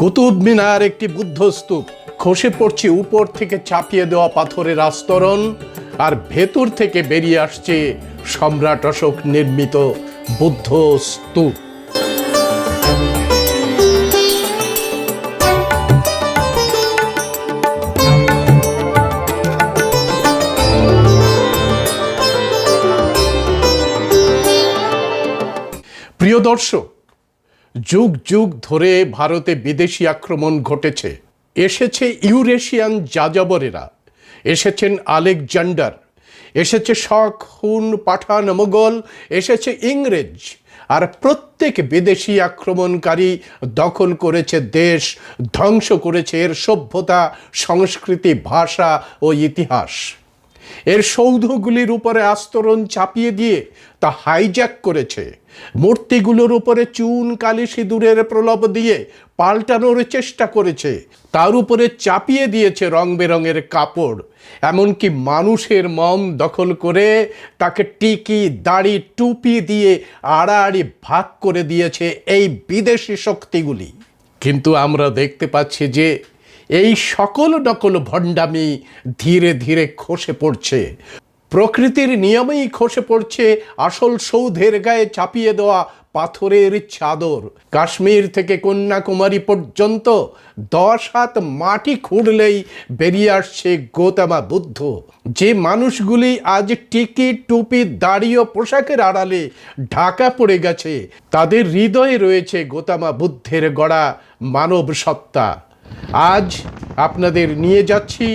কুতুব মিনার একটি বুদ্ধ স্তূপ। খসে পড়ছে উপর থেকে চাপিয়ে দেওয়া পাথরের আস্তরণ আর ভেতর থেকে বেরিয়ে আসছে সম্রাট অশোক নির্মিত বুদ্ধ স্তূপ। প্রিয় দর্শক যুগ যুগ ধরে ভারতে বিদেশি আক্রমণ ঘটেছে। এসেছে ইউরেশিয়ান যাযাবরেরা, এসেছেন আলেকজান্ডার, এসেছে শখ হুন, পাঠান, মোগল, এসেছে ইংরেজ, আর প্রত্যেক বিদেশি আক্রমণকারী দখল করেছে দেশ, ধ্বংস করেছে এর সভ্যতা, সংস্কৃতি, ভাষা ও ইতিহাস। এর সৌধগুলির উপরে আস্তরণ চাপিয়ে দিয়ে তা হাইজ্যাক করেছে। মূর্তিগুলোর উপরে চুন, কালি, সিঁদুরের প্রলোভ দিয়ে পাল্টানোর চেষ্টা করেছে। তার উপরে চাপিয়ে দিয়েছে রং বেরঙের কাপড়। এমনকি মানুষের মন দখল করে তাকে টিকি, দাড়ি, টুপি দিয়ে আড়াআড়ি ভাগ করে দিয়েছে এই বিদেশি শক্তিগুলি। কিন্তু আমরা দেখতে পাচ্ছি যে এই সকল নকল ভণ্ডামি ধীরে ধীরে খসে পড়ছে। প্রকৃতির নিয়মেই খসে পড়ছে আসল সৌধের গায়ে চাপিয়ে দেওয়া পাথরের চাদর। কাশ্মীর থেকে কন্যাকুমারী পর্যন্ত দশ হাত মাটি খুঁড়লেই বেরিয়ে আসছে গৌতমা বুদ্ধ। যে মানুষগুলি আজ টিকি টুপি, দাড়ি ও পোশাকের আড়ালে ঢাকা পড়ে গেছে, তাদের হৃদয়ে রয়েছে গৌতমা বুদ্ধের গড়া মানব সত্তা। আজ আপনাদের নিয়ে যাচ্ছি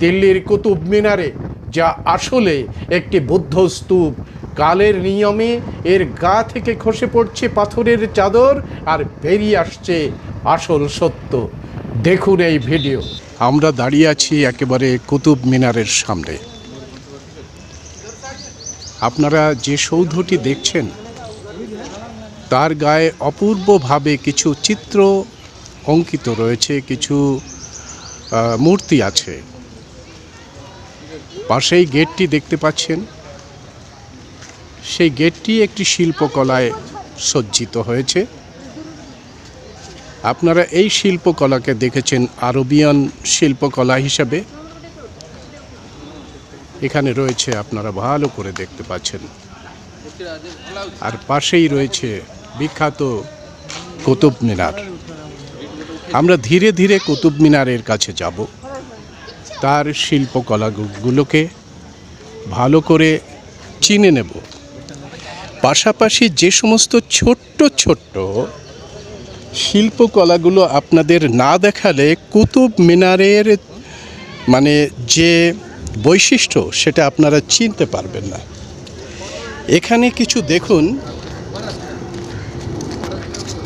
দিল্লির কুতুব মিনারে, যা আসলে একটি বুদ্ধ স্তূপ। কালের নিয়মে এর গা থেকে খসে পড়ছে পাথরের চাদর আর বেরিয়ে আসছে আসল সত্য। দেখুন এই ভিডিও। আমরা দাঁড়িয়ে আছি একেবারে কুতুব মিনারের সামনে। আপনারা যে সৌধটি দেখছেন, তার গায়ে অপূর্বভাবে কিছু চিত্র অঙ্কিত রয়েছে, কিছু মূর্তি আছে। পাশেই গেটটি দেখতে পাচ্ছেন। সেই গেটটি একটি শিল্পকলায় সজ্জিত হয়েছে। আপনারা এই শিল্পকলাকে দেখেছেন আরবিয়ান শিল্পকলা হিসাবে। এখানে রয়েছে, আপনারা ভালো করে দেখতে পাচ্ছেন। আর পাশেই রয়েছে বিখ্যাত কুতুব মিনার আমরা ধীরে ধীরে কুতুব মিনারের কাছে যাব। তার শিল্পকলাগুলোকে ভালো করে চিনে নেব। পাশাপাশি যে সমস্ত ছোট্ট ছোট্ট শিল্পকলাগুলো আপনাদের না দেখালে কুতুব মিনারের মানে যে বৈশিষ্ট্য, সেটা আপনারা চিনতে পারবেন না। এখানে কিছু দেখুন।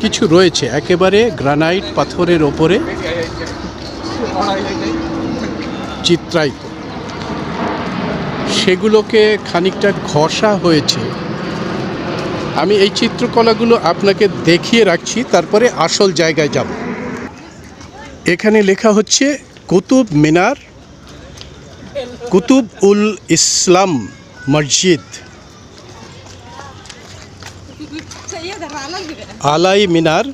কিছু রয়েছে। একেবারে গ্রানাইট পাথরের ওপরে চিত্রায়িত। সেগুলোকে খানিকটা ঘষা হয়েছে। আমি এই চিত্রকলাগুলো আপনাকে দেখিয়ে রাখছি, তারপরে আসল জায়গায় যাব। এখানে লেখা হচ্ছে, কুতুব মিনার কুতুব উল ইসলাম মসজিদ। আলাই মিনার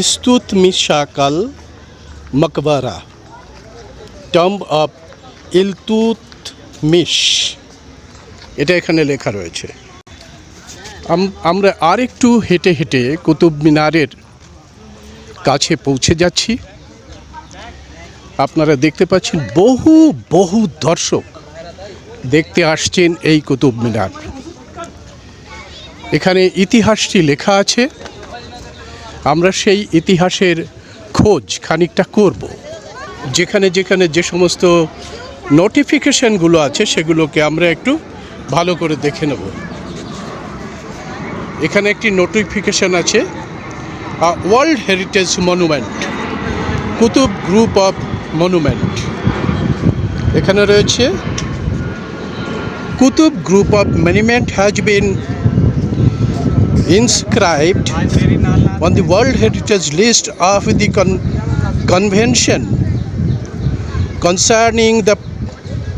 ইস্তুত মিশাকাল মকবরা। টম্ব অফ ইলতুত মিশ। এটা এখানে লেখা রয়েছে। আমরা আর একটু হেঁটে হেঁটে কুতুব মিনারের কাছে পৌঁছে যাচ্ছি। আপনারা দেখতে পাচ্ছেন বহু বহু দর্শক দেখতে আসছেন এই কুতুব মিনার। এখানে ইতিহাসটি লেখা আছে। আমরা সেই ইতিহাসের খোঁজ খানিকটা করব। যেখানে যেখানে যে সমস্ত নোটিফিকেশনগুলো আছে, সেগুলোকে আমরা একটু ভালো করে দেখে নেব। এখানে একটি নোটিফিকেশন আছে world heritage monument Qutub group of monument. এখানে রয়েছে, Qutub group of monument has been inscribed on the World Heritage List of the con- Convention concerning the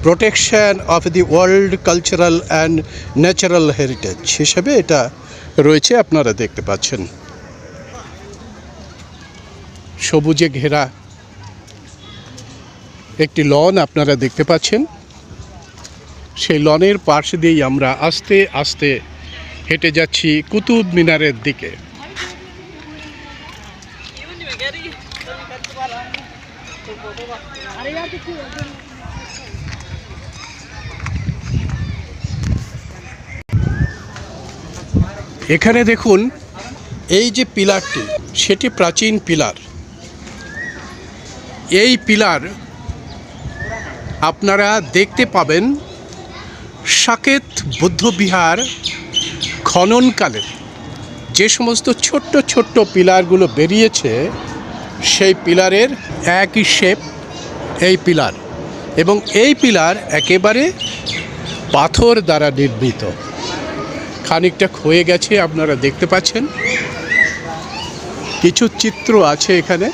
protection of the world cultural and natural heritage হিসেবে এটা রয়েছে আপনারা দেখতে পাচ্ছেন সবুজে ঘেরা একটি লন আপনারা দেখতে পাচ্ছেন সেই লনের পাশ দিয়েই আমরা আস্তে আস্তে হেঁটে যাচ্ছি কুতুব মিনারের দিকে। এখানে দেখুন, এই যে পিলারটি, সেটি প্রাচীন পিলার। এই পিলার আপনারা দেখতে পাবেন সাকেত বৌদ্ধবিহার খননকালে যে সমস্ত ছোট্ট ছোট্ট পিলারগুলো বেরিয়েছে, সেই পিলারের একই শেপ এই পিলার এবং এই পিলার একেবারে পাথর দ্বারা নির্মিত। খানিকটা ক্ষয়ে গেছে, আপনারা দেখতে পাচ্ছেন। কিছু চিত্র আছে এখানে।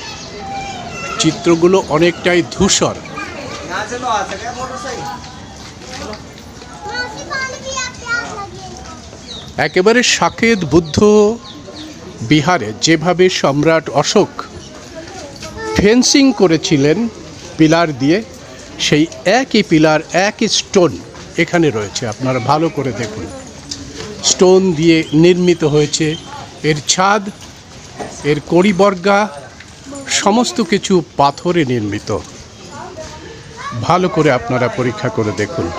চিত্রগুলো অনেকটাই ধূসর। একেবারে সাকেত বুদ্ধ বিহারে যেভাবে সম্রাট অশোক ফেন্সিং করেছিলেন পিলার দিয়ে, সেই একই পিলার, একই স্টোন এখানে রয়েছে। আপনারা ভালো করে দেখুন। স্টোন দিয়ে নির্মিত হয়েছে। এর ছাদ, এর কড়িবর্গা, সমস্ত কিছু পাথরে নির্মিত। ভালো করে আপনারা পরীক্ষা করে দেখুন।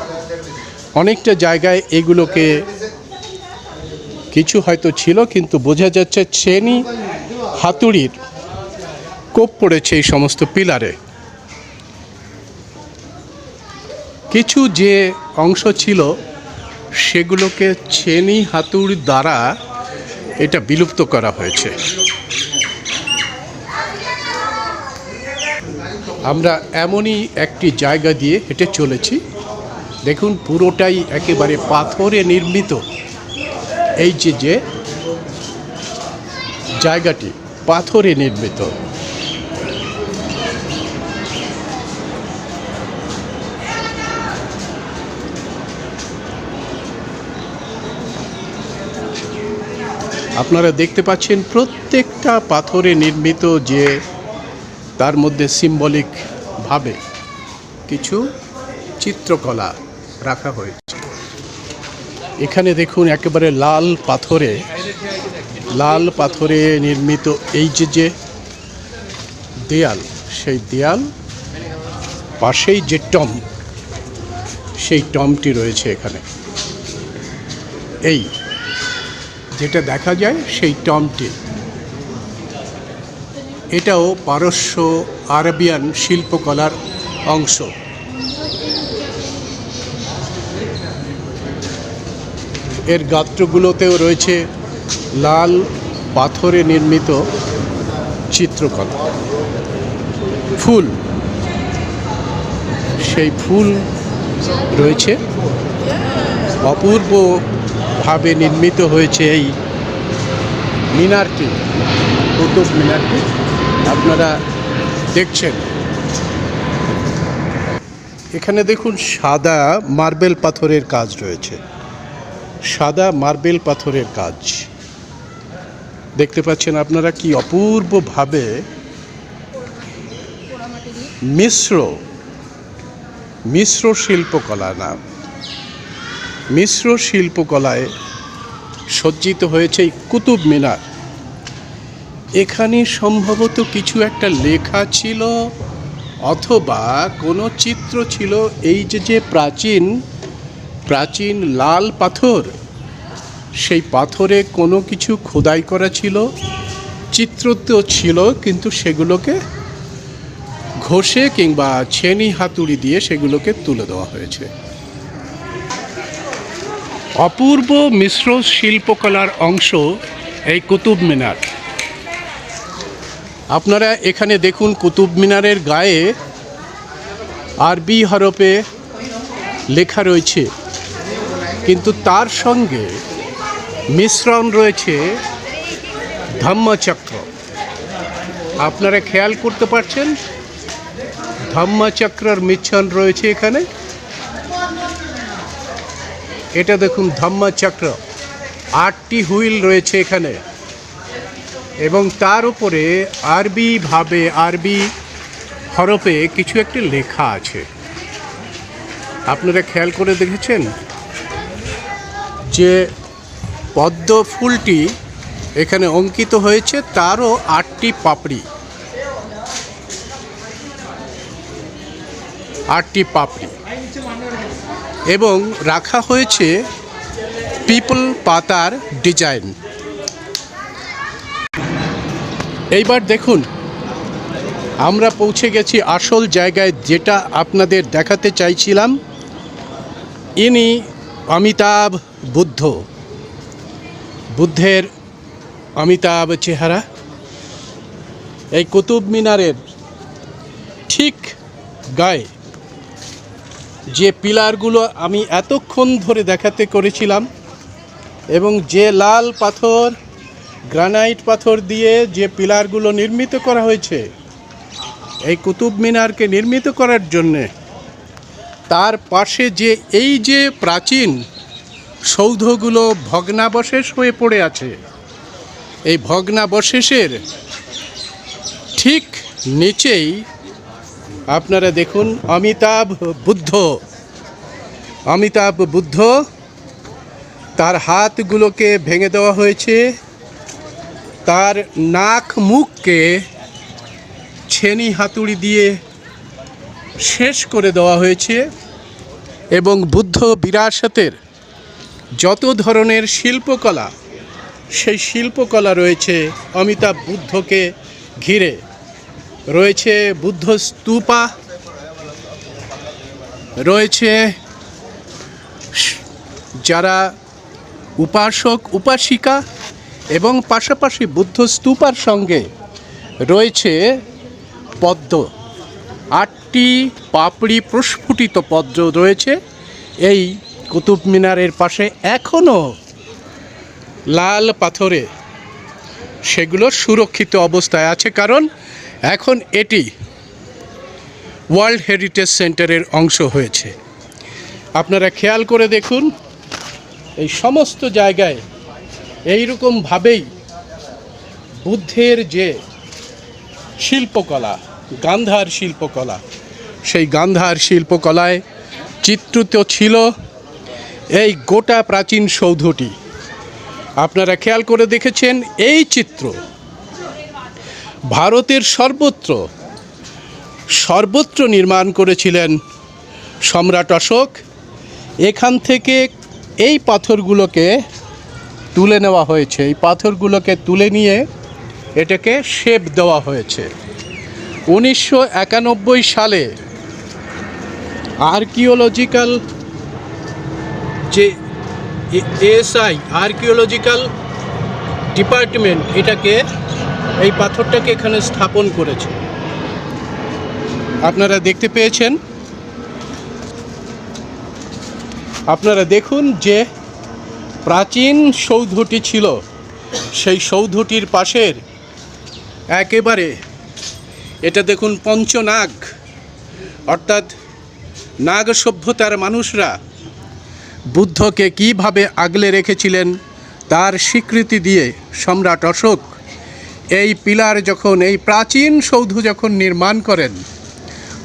অনেকটা জায়গায় এগুলোকে কিছু হয়তো ছিল, কিন্তু বোঝা যাচ্ছে চেনি হাতুড়ির কোপ পড়েছে এই সমস্ত পিলারে। কিছু যে অংশ ছিল, সেগুলোকে ছেনি হাতুড় দ্বারা এটা বিলুপ্ত করা হয়েছে। আমরা এমনই একটি জায়গা দিয়ে হেঁটে চলেছি। দেখুন, পুরোটাই একেবারে পাথরে নির্মিত। এই যে যে জায়গাটি পাথরে নির্মিত। আপনারা দেখতে পাচ্ছেন প্রত্যেকটা পাথরে নির্মিত যে তার মধ্যে সিম্বলিক ভাবে কিছু চিত্রকলা রাখা হয়েছে। এখানে দেখুন একেবারে লাল পাথরে লাল পাথরে নির্মিত এই যে যে দেয়াল, সেই দেয়াল পাশেই যে টম, সেই টমটি রয়েছে এখানে। এই যেটা দেখা যায় সেই টমটি। এটাও পারস্য আরবিয়ান শিল্পকলার অংশ। এর গাত্রগুলোতেও রয়েছে লাল পাথরে নির্মিত চিত্রকলা। ফুল। সেই ফুল রয়েছে। অপূর্বভাবে নির্মিত হয়েছে এই মিনারটি। কুতুব মিনারটি। আপনারা দেখছেন। এখানে দেখুন সাদা মার্বেল পাথরের কাজ রয়েছে। সাদা মার্বেল পাথরের কাজ। দেখতে পাচ্ছেন আপনারা কি অপূর্বভাবে মিশ্র মিশ্র শিল্পকলা নাম মিশ্র শিল্পকলায় সজ্জিত হয়েছে এই কুতুব মিনার। এখানে সম্ভবত কিছু একটা লেখা ছিল অথবা কোনো চিত্র ছিল এই যে যে প্রাচীন প্রাচীন লাল পাথর? সেই পাথরে কোনো কিছু খোদাই করা ছিল? চিত্র তো ছিল, কিন্তু সেগুলোকে ঘষে কিংবা ছেনি হাতুড়ি দিয়ে সেগুলোকে তুলে দেওয়া হয়েছে। অপূর্ব মিশ্র শিল্পকলার অংশ এই কুতুব মিনার। আপনারা এখানে দেখুন কুতুব মিনারের গায়ে আরবি হরফে লেখা রয়েছে কিন্তু তার সঙ্গে মিশ্রণ রয়েছে ধম্মচক্র। আপনারা খেয়াল করতে পারছেন? ধম্মচক্রের মিশ্রণ রয়েছে এখানে। এটা দেখুন, ধম্মচক্র। আটটি হুইল রয়েছে এখানে। এবং তার উপরে আরবি ভাবে, আরবি হরফে কিছু একটি লেখা আছে। আপনারা খেয়াল করে দেখেছেন? যে পদ্ম ফুলটি এখানে অঙ্কিত হয়েছে, তারও আটটি পাপড়ি। আটটি পাপড়ি। এবং রাখা হয়েছে পিপল পাতার ডিজাইন। এইবার দেখুন, আমরা পৌঁছে গেছি আসল জায়গায় যেটা আপনাদের দেখাতে চাইছিলাম। ইনি অমিতাভ বুদ্ধ। বুদ্ধের অমিতাভ চেহারা। এই কুতুব মিনারের ঠিক গায়ে যে পিলারগুলো আমি এতক্ষণ ধরে দেখাতে করেছিলাম এবং যে লাল পাথর, গ্রানাইট পাথর দিয়ে যে পিলারগুলো নির্মিত করা হয়েছে, এই কুতুব মিনারকে নির্মিত করার জন্যে তার পাশে যে এই যে প্রাচীন সৌধগুলো ভগ্নাবশেষ হয়ে পড়ে আছে। এই ভগ্নাবশেষের ঠিক নিচেই আপনারা দেখুন, অমিতাভ বুদ্ধ। অমিতাভ বুদ্ধ, তার হাতগুলোকে ভেঙে দেওয়া হয়েছে। তার নাক মুখকে ছেনি হাতুড়ি দিয়ে শেষ করে দেওয়া হয়েছে এবং বুদ্ধ বিরাসতের যত ধরনের শিল্পকলা, সেই শিল্পকলা রয়েছে অমিতাভ বুদ্ধকে ঘিরে। রয়েছে বুদ্ধ স্তূপা, রয়েছে যারা উপাসক, উপাসিকা এবং পাশাপাশি বুদ্ধ স্তূপার সঙ্গে রয়েছে পদ্ম। আটটি পাপড়ি প্রস্ফুটিত পদ্ম রয়েছে। এই কুতুব মিনারের পাশে এখনও লাল পাথরে সেগুলো সুরক্ষিত অবস্থায় আছে, কারণ এখন এটি ওয়ার্ল্ড হেরিটেজ সেন্টারের অংশ হয়েছে। আপনারা খেয়াল করে দেখুন, এই সমস্ত জায়গায় এই এইরকমভাবেই বুদ্ধের যে শিল্পকলা, গান্ধার শিল্পকলা, সেই গান্ধার শিল্পকলায় চিত্রিত ছিল এই গোটা প্রাচীন সৌধটি। আপনারা খেয়াল করে দেখেছেন এই চিত্র। ভারতের সর্বত্র সর্বত্র নির্মাণ করেছিলেন সম্রাট অশোক। এখান থেকে এই পাথরগুলোকে তুলে নেওয়া হয়েছে। এই পাথরগুলোকে তুলে নিয়ে এটাকে শেপ দেওয়া হয়েছে। উনিশশো একানব্বই সালে আর্কিওলজিক্যাল যে এএসআই আর্কিওলজিক্যাল ডিপার্টমেন্ট এটাকে, এই পাথরটাকে এখানে স্থাপন করেছে। আপনারা দেখতে পেয়েছেন? আপনারা দেখুন যে প্রাচীন সৌধটি ছিল। সেই সৌধটির পাশের একেবারে, এটা দেখুন পঞ্চনাগ। অর্থাৎ নাগ সভ্যতার মানুষরা বুদ্ধকে কীভাবে আগলে রেখেছিলেন তার স্বীকৃতি দিয়ে সম্রাট অশোক এই পিলার যখন, এই প্রাচীন সৌধ যখন নির্মাণ করেন,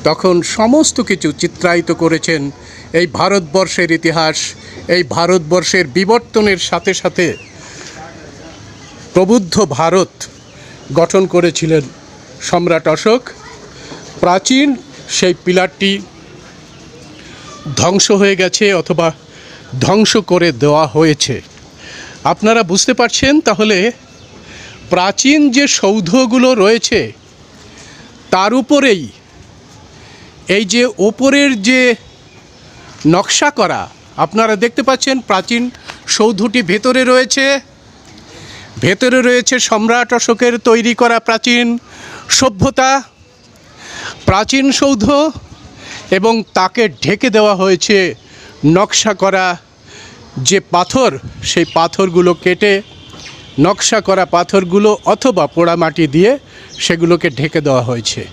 তখন সমস্ত কিছু চিত্রায়িত করেছেন এই ভারতবর্ষের ইতিহাস, এই ভারতবর্ষের বিবর্তনের সাথে সাথে প্রবুদ্ধ ভারত গঠন করেছিলেন সম্রাট অশোক। প্রাচীন সেই পিলারটি ধ্বংস হয়ে গেছে অথবা ধ্বংস করে দেওয়া হয়েছে। আপনারা বুঝতে পারছেন তাহলে প্রাচীন যে সৌধগুলো রয়েছে, তার উপরেই এই যে ওপরের যে নকশা করা, আপনারা দেখতে পাচ্ছেন প্রাচীন সৌধটি ভেতরে রয়েছে। ভেতরে রয়েছে সম্রাট অশোকের তৈরি করা প্রাচীন সভ্যতা, প্রাচীন সৌধ এবং তাকে ঢেকে দেওয়া হয়েছে। নকশা করা যে পাথর, সেই পাথরগুলো কেটে নকশা করা পাথরগুলো অথবা পোড়ামাটি দিয়ে সেগুলোকে ঢেকে দেওয়া হয়েছে।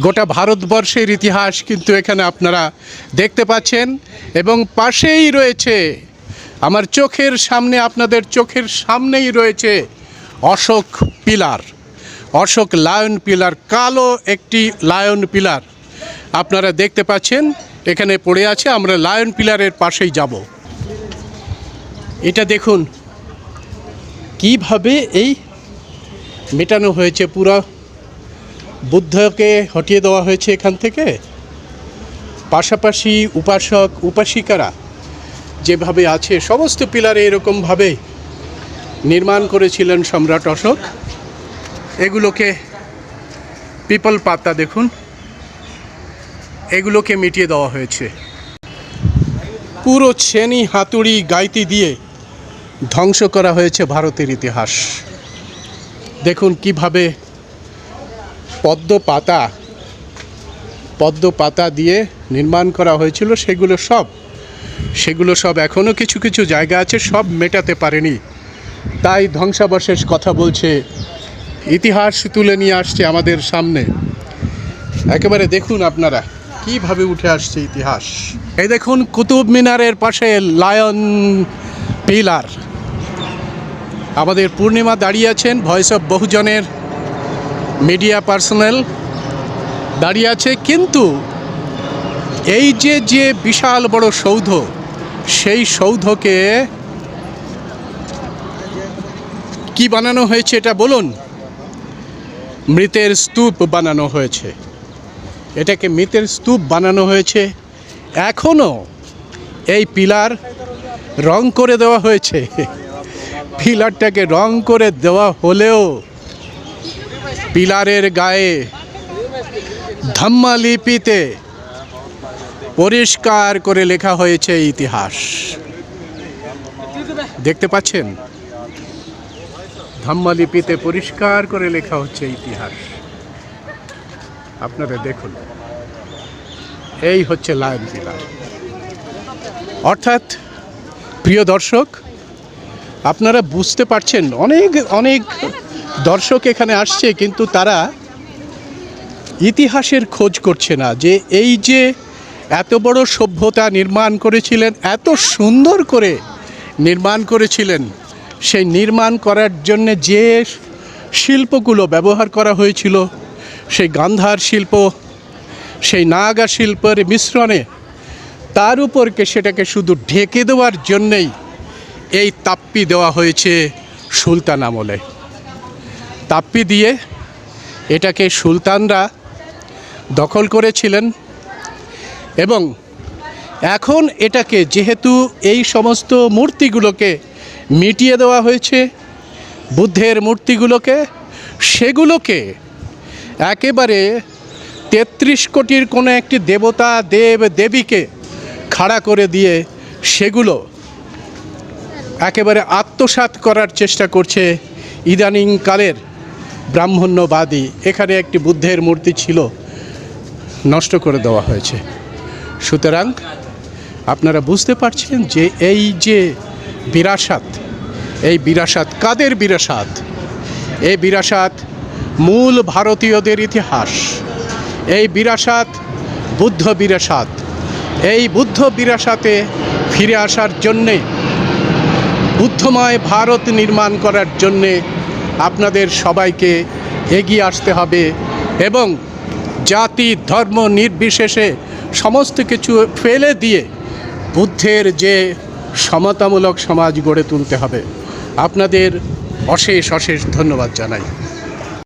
গোটা ভারতবর্ষের ইতিহাস কিন্তু এখানে আপনারা দেখতে পাচ্ছেন এবং পাশেই রয়েছে, আমার চোখের সামনে, আপনাদের চোখের সামনেই রয়েছে Ashoka pillar. Ashoka lion pillar, কালো একটি লায়ন পিলার। আপনারা দেখতে পাচ্ছেন এখানে পড়ে আছে, আমরা লায়ন পিলারের পাশেই যাব। এটা দেখুন, কীভাবে এই মেটানো হয়েছে, পুরো বুদ্ধকে হটিয়ে দেওয়া হয়েছে এখান থেকে। পাশাপাশি উপাসক, উপাসিকারা যেভাবে আছে, সমস্ত পিলারে এরকমভাবে নির্মাণ করেছিলেন সম্রাট অশোক। এগুলোকে পিপল পাতা দেখুন। এগুলোকে মিটিয়ে দেওয়া হয়েছে। পুরো ছেনি হাতুড়ি গাইতি দিয়ে ধ্বংস করা হয়েছে ভারতের ইতিহাস। দেখুন কীভাবে পদ্ম পাতা পদ্ম পাতা দিয়ে নির্মাণ করা হয়েছিল, সেগুলো সব সেগুলো সব এখনও কিছু কিছু জায়গা আছে, সব মেটাতে পারেনি। তাই ধ্বংসাবশেষ কথা বলছে, ইতিহাস তুলে নিয়ে আসছে আমাদের সামনে। একেবারে দেখুন আপনারা। কীভাবে উঠে আসছে ইতিহাস? এই দেখুন, কুতুব মিনারের পাশে লায়ন পিলার। আমাদের পূর্ণিমা দাঁড়িয়ে আছেন, ভয়েস অফ বহুজনের মিডিয়া পার্সোনাল দাঁড়িয়ে আছে। কিন্তু এই যে যে বিশাল বড় সৌধ, সেই সৌধকে কি বানানো হয়েছে এটা বলুন? মৃতের স্তূপ বানানো হয়েছে। এটাকে মৃতের স্তূপ বানানো হয়েছে। এখনও এই পিলার রং করে দেওয়া হয়েছে। পিলারটাকে রং করে দেওয়া হলেও পিলারের গায়ে ধাম্মা লিপিতে পরিষ্কার করে লেখা হয়েছে ইতিহাস। দেখতে পাচ্ছেন? ধাম্মা লিপিতে পরিষ্কার করে লেখা হচ্ছে ইতিহাস। আপনারা দেখুন। এই হচ্ছে লায়ন পিলার অর্থাৎ, প্রিয় দর্শক, আপনারা বুঝতে পারছেন, অনেক অনেক দর্শক এখানে আসছে, কিন্তু তারা ইতিহাসের খোঁজ করছে না যে এই যে এত বড় সভ্যতা নির্মাণ করেছিলেন, এত সুন্দর করে নির্মাণ করেছিলেন, সেই নির্মাণ করার জন্যে যে শিল্পগুলো ব্যবহার করা হয়েছিল সেই গান্ধার শিল্প, সেই নাগা শিল্পের মিশ্রণে তার উপরকে সেটাকে শুধু ঢেকে দেওয়ার জন্যেই এই তাপ্পি দেওয়া হয়েছে সুলতান আমলে। তাপ্পি দিয়ে এটাকে সুলতানরা দখল করেছিলেন এবং এখন এটাকে যেহেতু এই সমস্ত মূর্তিগুলোকে মিটিয়ে দেওয়া হয়েছে, বুদ্ধের মূর্তিগুলোকে, সেগুলোকে একেবারে তেত্রিশ কোটির কোনো একটি দেবতা দেব দেবীকে খাড়া করে দিয়ে সেগুলো একেবারে আত্মসাৎ করার চেষ্টা করছে ইদানিং কালের ব্রাহ্মণ্যবাদী। এখানে একটি বুদ্ধের মূর্তি ছিল, নষ্ট করে দেওয়া হয়েছে। সুতরাং আপনারা বুঝতে পারছেন যে এই যে বিরাসাত, এই বিরাসাত, কাদের বিরাসাত? এই বিরাসাত মূল ভারতীয়দের ইতিহাস। এই বিরাসাত, বুদ্ধ বিরাসাত, এই বুদ্ধ বিরাসাতে ফিরে আসার জন্যে, বুদ্ধময় ভারত নির্মাণ করার জন্যে আপনাদের সবাইকে এগিয়ে আসতে হবে এবং জাতি, ধর্ম নির্বিশেষে সমস্ত কিছু ফেলে দিয়ে বুদ্ধের যে সমতামূলক সমাজ গড়ে তুলতে হবে। আপনাদের অশেষ অশেষ ধন্যবাদ জানাই।